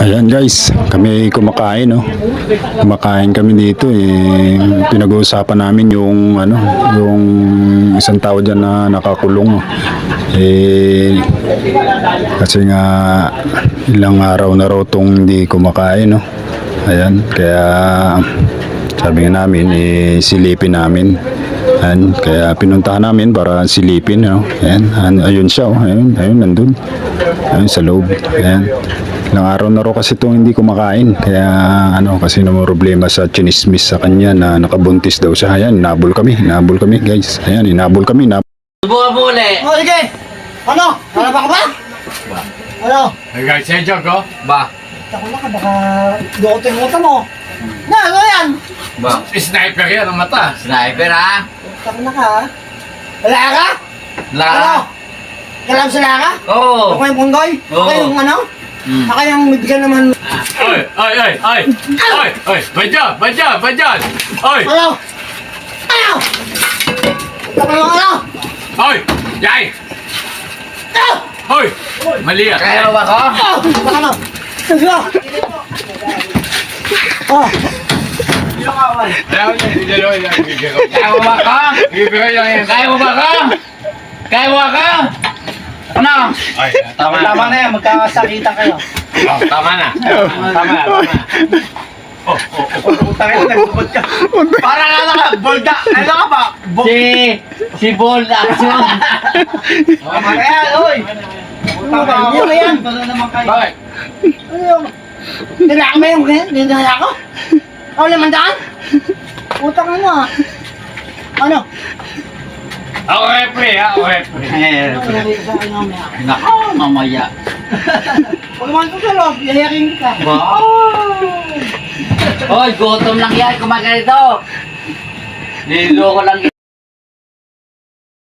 Ayan guys, kami kumakain no. Kumakain kami dito eh pinag-uusapan namin yung ano, yung isang tao diyan na nakakulong. Eh kasi nga ilang araw na raw tong hindi kumakain no. Ayan, kaya sabi nga namin eh silipin namin. Ayan, kaya pinuntahan namin para silipin no. Ayan, an- ayun siya oh. Ayun, ayun nandun. Ayun sa loob. Ayan. Ilang araw na raw kasi itong hindi kumakain. Kaya ano, kasi naman problema sa chinismis sa kanya na nakabuntis daw siya. Ayan, inabol kami. Inabol kami guys. Ayan, inabol kami. Inabol. Subukan mo ulit. Oh, sige. Ano? Wala pa ka ba? Ano? Hanggang sa joke ko? Ba? Tako na ka, baka doting mo mo. Na, ano yan? Ba? Sniper yan ang mata. Sniper ha? Tako na ka, ha? Wala ka? La? Ano? Kalam sila ka? Oo. Ako yung punggoy? Oo. Ako yung ano? Hmm. Ako yung bibigyan naman. Oy, oy, oy, oy. Oy, oy. Badyan, badyan, badyan. Oy, Ano? Ano? Na ano? oy. Yay. Ano? Oy. Mali yan. Kaya ba ko? Ano? Ano? Oh. Kaya mo ba yan. Kaya mo ba ko? Kaya mo ba ko? Ano? Ay, Tama, tama na yan. Magkakasakitan kayo. oh, tama na. Tama na, tama na. Utangin na, nagbubot ka. Parang ano ka, bolda. Ano ka ba? Si, si Bold Action. Tama na yan, oy. ano? Ano ba yan? Ano naman kayo? Bakit? Ano yung... Nilaka mo yung ganyan? Nilaka ko? Ako naman daan? Utang mo ah. Ano? Ako refre, ha? Ako refre. Eh, mamaya. Nako, mamaya. Huwag naman ko sa loob, yayakin kita. Ba? Hoy, gutom lang yan. Kumakain ito. Nililoko lang